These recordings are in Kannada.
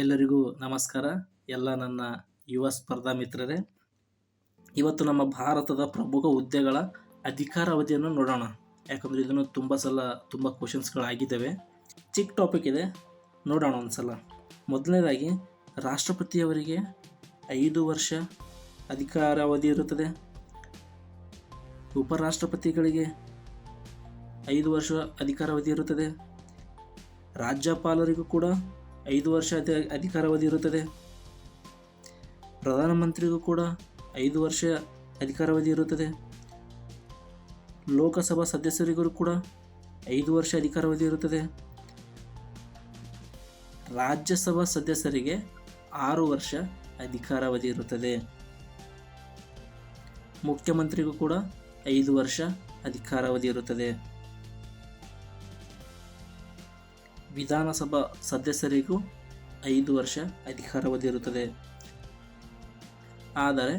ಎಲ್ಲರಿಗೂ ನಮಸ್ಕಾರ. ಎಲ್ಲ ನನ್ನ ಯುವ ಸ್ಪರ್ಧಾ ಮಿತ್ರರೇ, ಇವತ್ತು ನಮ್ಮ ಭಾರತದ ಪ್ರಮುಖ ಹುದ್ದೆಗಳ ಅಧಿಕಾರಾವಧಿಯನ್ನು ನೋಡೋಣ. ಯಾಕಂದರೆ ಇದನ್ನು ತುಂಬ ಸಲ ತುಂಬ ಕ್ವಶನ್ಸ್ಗಳಾಗಿದ್ದಾವೆ ಚಿಕ್ಕ ಟಾಪಿಕ್ ಇದೆ, ನೋಡೋಣ ಒಂದು ಸಲ ಮೊದಲನೇದಾಗಿ, ರಾಷ್ಟ್ರಪತಿಯವರಿಗೆ ಐದು ವರ್ಷ ಅಧಿಕಾರಾವಧಿ ಇರುತ್ತದೆ. ಉಪರಾಷ್ಟ್ರಪತಿಗಳಿಗೆ ಐದು ವರ್ಷ ಅಧಿಕಾರಾವಧಿ ಇರುತ್ತದೆ. ರಾಜ್ಯಪಾಲರಿಗೂ ಕೂಡ ಐದು ವರ್ಷ ಅಧಿ ಅಧಿಕಾರಾವಧಿ ಇರುತ್ತದೆ. ಪ್ರಧಾನಮಂತ್ರಿಗೂ ಕೂಡ ಐದು ವರ್ಷ ಅಧಿಕಾರಾವಧಿ ಇರುತ್ತದೆ. ಲೋಕಸಭಾ ಸದಸ್ಯರಿಗೂ ಕೂಡ ಐದು ವರ್ಷ ಅಧಿಕಾರಾವಧಿ ಇರುತ್ತದೆ. ರಾಜ್ಯಸಭಾ ಸದಸ್ಯರಿಗೆ ಆರು ವರ್ಷ ಅಧಿಕಾರಾವಧಿ ಇರುತ್ತದೆ. ಮುಖ್ಯಮಂತ್ರಿಗೂ ಕೂಡ ಐದು ವರ್ಷ ಅಧಿಕಾರಾವಧಿ ಇರುತ್ತದೆ. ವಿಧಾನಸಭಾ ಸದಸ್ಯರಿಗೂ ಐದು ವರ್ಷ ಅಧಿಕಾರಾವಧಿ ಇರುತ್ತದೆ. ಆದರೆ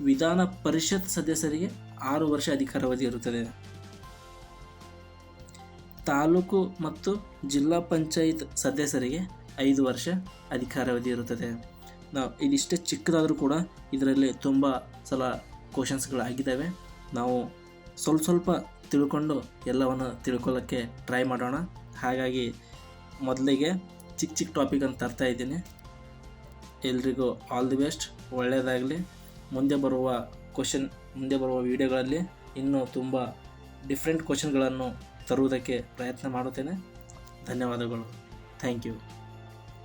ವಿಧಾನ ಪರಿಷತ್ ಸದಸ್ಯರಿಗೆ ಆರು ವರ್ಷ ಅಧಿಕಾರಾವಧಿ ಇರುತ್ತದೆ. ತಾಲೂಕು ಮತ್ತು ಜಿಲ್ಲಾ ಪಂಚಾಯತ್ ಸದಸ್ಯರಿಗೆ ಐದು ವರ್ಷ ಅಧಿಕಾರಾವಧಿ ಇರುತ್ತದೆ. ನಾವು ಇದಿಷ್ಟೇ ಚಿಕ್ಕದಾದರೂ ಕೂಡ ಇದರಲ್ಲಿ ತುಂಬ ಸಲ ಕ್ವಶನ್ಸ್ಗಳಾಗಿದ್ದಾವೆ. ನಾವು ಸ್ವಲ್ಪ ಸ್ವಲ್ಪ ತಿಳ್ಕೊಂಡು ಎಲ್ಲವನ್ನು ತಿಳ್ಕೊಳ್ಳೋಕ್ಕೆ ಟ್ರೈ ಮಾಡೋಣ. ಹಾಗಾಗಿ ಮೊದಲಿಗೆ ಚಿಕ್ಕ ಚಿಕ್ಕ ಟಾಪಿಕ್ ಅಂತ ತರ್ತಾ ಇದ್ದೀನಿ. ಎಲ್ರಿಗೂ ಆಲ್ ದಿ ಬೆಸ್ಟ್ ಒಳ್ಳೆಯದಾಗಲಿ ಮುಂದೆ ಬರುವ ಕ್ವಶನ್ ಮುಂದೆ ಬರುವ ವಿಡಿಯೋಗಳಲ್ಲಿ ಇನ್ನೂ ತುಂಬ ಡಿಫ್ರೆಂಟ್ ಕ್ವಶನ್ಗಳನ್ನು ತರುವುದಕ್ಕೆ ಪ್ರಯತ್ನ ಮಾಡುತ್ತೇನೆ. ಧನ್ಯವಾದಗಳು. Thank you